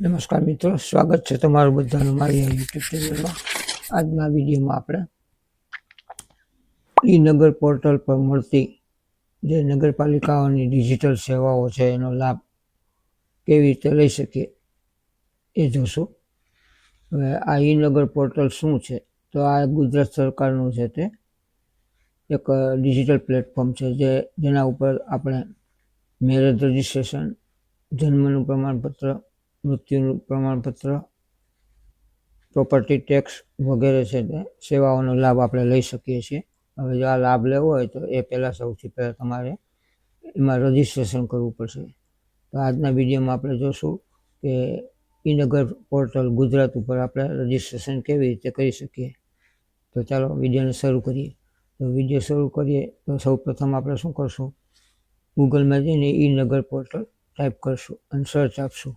નમસ્કાર મિત્રો, સ્વાગત છે તમારું બધાનું મારી આ યુટ્યુબ ચેનલમાં આજના વિડીયોમાં આપણે ઈ નગર પોર્ટલ પર મળતી જે નગરપાલિકાઓની ડિજિટલ સેવાઓ છે, એનો લાભ કેવી રીતે લઈ શકીએ એ જોશું. હવે આ ઈ નગર પોર્ટલ શું છે? તો આ ગુજરાત સરકારનું છે તે એક ડિજિટલ પ્લેટફોર્મ છે જે જેના ઉપર આપણે મેરેજ રજિસ્ટ્રેશન જન્મનું પ્રમાણપત્ર મૃત્યુનું પ્રમાણપત્ર પ્રોપર્ટી ટેક્સ વગેરે છે તે, સેવાઓનો લાભ આપણે લઈ શકીએ છીએ. હવે જો આ લાભ લેવો હોય તો એ પહેલાં સૌથી પહેલાં તમારે એમાં રજીસ્ટ્રેશન કરવું પડશે. તો આજના વિડીયોમાં આપણે જોશું કે ઈનગર પોર્ટલ ગુજરાત ઉપર આપણે રજીસ્ટ્રેશન કેવી રીતે કરી શકીએ. તો ચાલો વિડીયોને શરૂ કરીએ. તો વીડિયો શરૂ કરીએ તો સૌ પ્રથમ આપણે શું કરશું? ગૂગલમાં જઈને ઈ નગર પોર્ટલ ટાઈપ કરશું અને સર્ચ આપશું.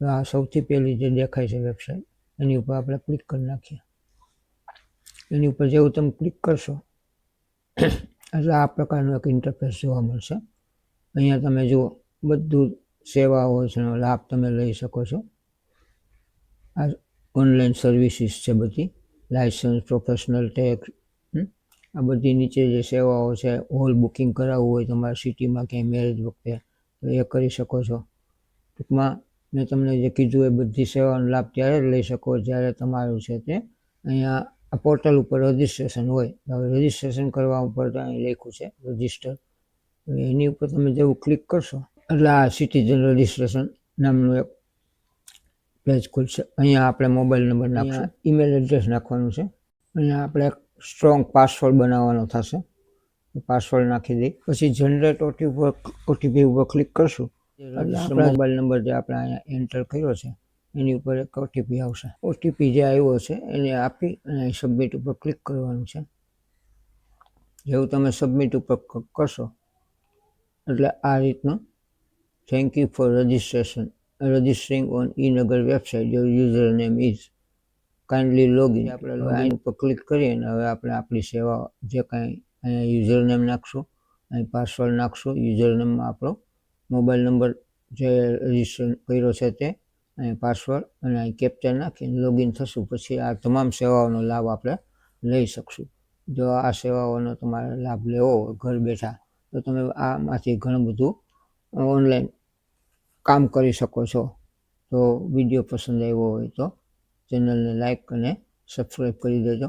આ સૌથી પહેલી જે દેખાય છે વેબસાઇટ એની ઉપર આપણે ક્લિક કરી નાખીએ. એની ઉપર જેવું તમે ક્લિક કરશો, એટલે આ પ્રકારનું એક ઇન્ટરફેસ જોવા મળશે. અહીંયા તમે જુઓ, બધું સેવાઓ છે, લાભ તમે લઈ શકો છો. આ ઓનલાઈન સર્વિસીસ છે બધી લાઇસન્સ પ્રોફેશનલ ટેક્સ આ બધી નીચે જે સેવાઓ છે હોલ બુકિંગ કરાવવું હોય તમારે સિટીમાં ક્યાંય મેરેજ વખતે, તો એ કરી શકો છો. ટૂંકમાં મેં તમને જે કીધું એ બધી સેવાનો લાભ ત્યારે જ લઈ શકો જ્યારે તમારું છે તે અહીંયા આ પોર્ટલ ઉપર રજિસ્ટ્રેશન હોય. હવે રજિસ્ટ્રેશન કરવા ઉપર તો અહીં લખ્યું છે રજિસ્ટર એની ઉપર તમે જેવું ક્લિક કરશો એટલે આ સિટીઝન રજિસ્ટ્રેશન નામનું એક પેજ ખુલશે. અહીંયા આપણે મોબાઈલ નંબર નાખશું. ઈમેલ એડ્રેસ નાખવાનું છે. અહીંયા આપણે સ્ટ્રોંગ પાસવર્ડ બનાવવાનો થશે. પાસવર્ડ નાખી દઈ. પછી જનરેટ ઓટીપી ઉપર ઓટીપી ઉપર ક્લિક કરશું. મોબાઈલ નંબર જે આપણે અહીંયા એન્ટર કર્યો છે એની ઉપર એક ઓટીપી આવશે. ઓટીપી જે આવ્યો છે એને આપી અને સબમિટ ઉપર ક્લિક કરવાનું છે. જેવું તમે સબમિટ ઉપર કરશો એટલે આ રીતનું thank you for registration registering on E Nagar website your user name is kindly login આપણે લાઈન ઉપર ક્લિક કરીએ અને હવે આપણે આપણી સેવા જે કાંઈ અહીંયા યુઝર નેમ નાખશું અહીં પાસવર્ડ નાખશું યુઝર નેમમાં આપણો મોબાઈલ નંબર જે રજિસ્ટર કર્યો છે તે અહીં પાસવર્ડ અને અહીં કેપ્ચર નાખીને લોગિન થશું. પછી આ તમામ સેવાઓનો લાભ આપણે લઈ શકશું. જો આ સેવાઓનો તમારે લાભ લેવો ઘર બેઠા, તો તમે આમાંથી ઘણું બધું ઓનલાઈન કામ કરી શકો છો. તો વીડિયો પસંદ આવ્યો હોય તો ચેનલને લાઈક અને સબસ્ક્રાઈબ કરી દેજો.